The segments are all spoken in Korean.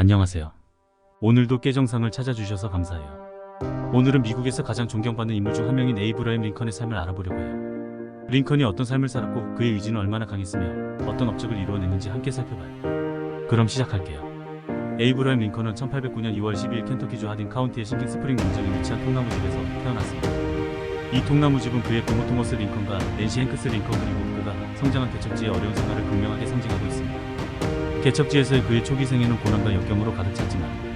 안녕하세요. 오늘도 깨정상을 찾아주셔서 감사해요. 오늘은 미국에서 가장 존경받는 인물 중 한 명인 에이브러햄 링컨의 삶을 알아보려고 해요. 링컨이 어떤 삶을 살았고 그의 의지는 얼마나 강했으며 어떤 업적을 이루어냈는지 함께 살펴봐요. 그럼 시작할게요. 에이브러햄 링컨은 1809년 2월 12일 켄터키주 하딘 카운티의 싱킹 스프링 농장에 위치한 통나무집에서 태어났습니다. 이 통나무집은 그의 부모 토머스 링컨과 낸시 행크스 링컨 그리고 그가 성장한 개척지의 어려운 생활을 극명하게 상징하고 있습니다. 개척지에서의 그의 초기 생애는 고난과 역경으로 가득 찼지만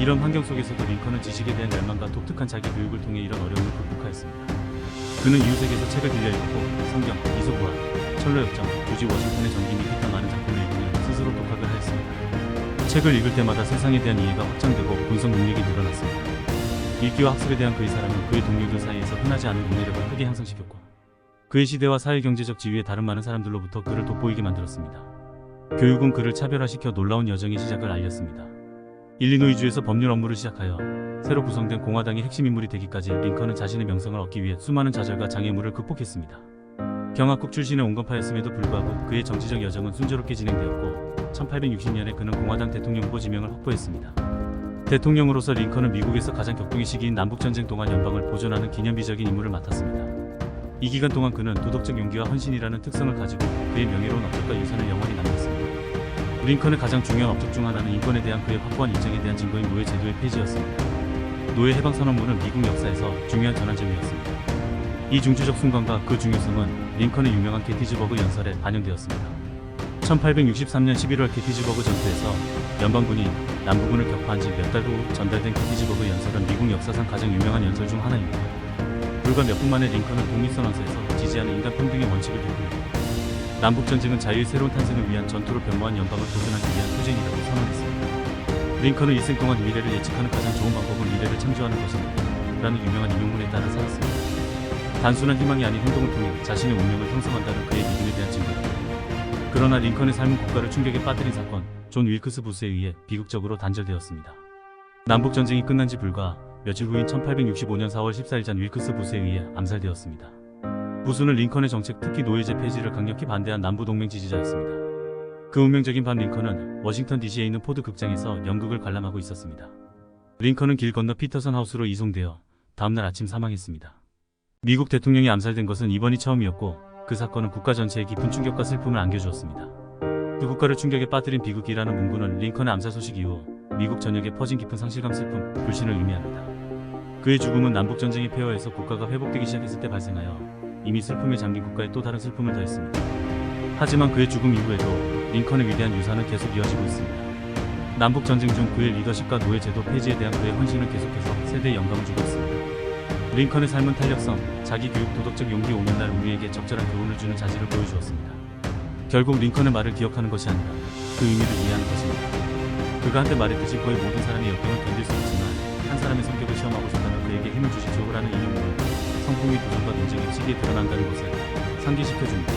이런 환경 속에서도 링컨은 지식에 대한 열망과 독특한 자기 교육을 통해 이런 어려움을 극복하였습니다. 그는 이웃에게서 책을 들려 읽고 성경, 이소부화, 철로역정, 조지 워싱턴의 전기 및 기타 많은 작품을 읽으며 스스로 독학을 하였습니다. 책을 읽을 때마다 세상에 대한 이해가 확장되고 분석 능력이 늘어났습니다. 읽기와 학습에 대한 그의 사랑은 그의 동료들 사이에서 흔하지 않은 문해력을 크게 향상시켰고 그의 시대와 사회 경제적 지위에 다른 많은 사람들로부터 그를 돋보이게 만들었습니다. 교육은 그를 차별화시켜 놀라운 여정의 시작을 알렸습니다. 일리노이주에서 법률 업무를 시작하여 새로 구성된 공화당의 핵심 인물이 되기까지 링컨은 자신의 명성을 얻기 위해 수많은 좌절과 장애물을 극복했습니다. 경합국 출신의 온건파였음에도 불구하고 그의 정치적 여정은 순조롭게 진행되었고 1860년에 그는 공화당 대통령 후보 지명을 확보했습니다. 대통령으로서 링컨은 미국에서 가장 격동의 시기인 남북전쟁 동안 연방을 보존하는 기념비적인 임무를 맡았습니다. 이 기간 동안 그는 도덕적 용기와 헌신이라는 특성을 가지고 그의 명예로운 업적과 유산을 영원히 남겼습니다. 링컨의 가장 중요한 업적 중 하나는 인권에 대한 그의 확고한 입장에 대한 증거인 노예 제도의 폐지였습니다. 노예 해방 선언문은 미국 역사에서 중요한 전환점이었습니다. 이 중추적 순간과 그 중요성은 링컨의 유명한 게티즈버그 연설에 반영되었습니다. 1863년 11월 게티즈버그 전투에서 연방군이 남부군을 격파한 지 몇 달 후 전달된 게티즈버그 연설은 미국 역사상 가장 유명한 연설 중 하나입니다. 불과 몇 분 만에 링컨은 독립선언서에서 지지하는 인간 평등의 원칙을 되풀이고 남북전쟁은 자유의 새로운 탄생을 위한 전투로 변모한 연방을 보존하기 위한 투쟁이라고 선언했습니다. 링컨은 일생 동안 미래를 예측하는 가장 좋은 방법은 미래를 창조하는 것입니다. 라는 유명한 인용문에 따라 살았습니다. 단순한 희망이 아닌 행동을 통해 자신의 운명을 형성한다는 그의 믿음에 대한 증거입니다. 그러나 링컨의 삶은 국가를 충격에 빠뜨린 사건, 존 윌크스 부스에 의해 비극적으로 단절되었습니다. 남북전쟁이 끝난 지 불과 며칠 후인 1865년 4월 14일 전 윌크스 부스에 의해 암살되었습니다. 부수는 링컨의 정책 특히 노예제 폐지를 강력히 반대한 남부동맹 지지자였습니다. 그 운명적인 밤 링컨은 워싱턴 DC에 있는 포드 극장에서 연극을 관람하고 있었습니다. 링컨은 길 건너 피터선 하우스로 이송되어 다음날 아침 사망했습니다. 미국 대통령이 암살된 것은 이번이 처음이었고 그 사건은 국가 전체에 깊은 충격과 슬픔을 안겨주었습니다. 그 국가를 충격에 빠뜨린 비극이라는 문구는 링컨의 암살 소식 이후 미국 전역에 퍼진 깊은 상실감 슬픔, 불신을 의미합니다. 그의 죽음은 남북전쟁의 폐허에서 국가가 회복되기 시작했을 때 발생하여 이미 슬픔에 잠긴 국가에 또 다른 슬픔을 더했습니다. 하지만 그의 죽음 이후에도 링컨의 위대한 유산은 계속 이어지고 있습니다. 남북 전쟁 중 그의 리더십과 노예 제도 폐지에 대한 그의 헌신은 계속해서 세대에 영감을 주고 있습니다. 링컨의 삶은 탄력성, 자기 교육, 도덕적 용기 오늘날 우리에게 적절한 교훈을 주는 자질을 보여주었습니다. 결국 링컨의 말을 기억하는 것이 아니라 그 의미를 이해하는 것입니다. 그가 한때 말했듯이 거의 모든 사람의 역경을 견딜 수 있지만 한 사람의 성격을 시험하고 싶다면 그에게 힘을 주십시오라는 인용문은 성품이 도전과 논쟁의 시기에 드러난다는 것을 상기시켜줍니다.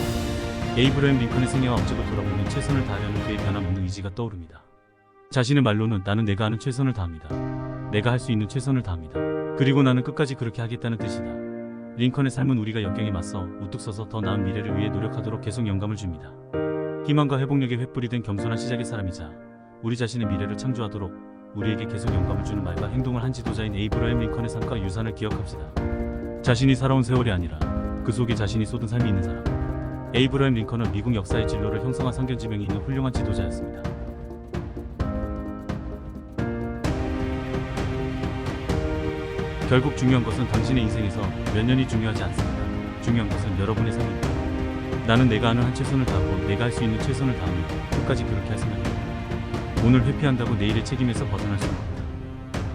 에이브러햄 링컨의 생애와 업적을 돌아보면 최선을 다하려는 그의 변함없는 의지가 떠오릅니다. 자신의 말로는 나는 내가 하는 최선을 다합니다. 내가 할 수 있는 최선을 다합니다. 그리고 나는 끝까지 그렇게 하겠다는 뜻이다. 링컨의 삶은 우리가 역경에 맞서 우뚝 서서 더 나은 미래를 위해 노력하도록 계속 영감을 줍니다. 희망과 회복력의 횃불이 된 겸손한 시작의 사람이자 우리 자신의 미래를 창조하도록 우리에게 계속 영감을 주는 말과 행동을 한 지도자인 에이브러햄 링컨의 삶과 유산을 기억합시다. 자신이 살아온 세월이 아니라 그 속에 자신이 쏟은 삶이 있는 사람. 에이브러햄 링컨은 미국 역사의 진로를 형성한 성견 지명이 있는 훌륭한 지도자였습니다. 결국 중요한 것은 당신의 인생에서 몇 년이 중요하지 않습니다. 중요한 것은 여러분의 삶입니다. 나는 내가 아는 한 최선을 다하고 내가 할 수 있는 최선을 다하며 끝까지 그렇게 할 생각입니다. 오늘 회피한다고 내일의 책임에서 벗어날 수 없습니다.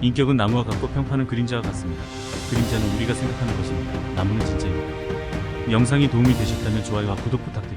인격은 나무와 같고 평판은 그림자와 같습니다. 그림자는 우리가 생각하는 것입니다. 나무는 진짜입니다. 영상이 도움이 되셨다면 좋아요와 구독 부탁드립니다.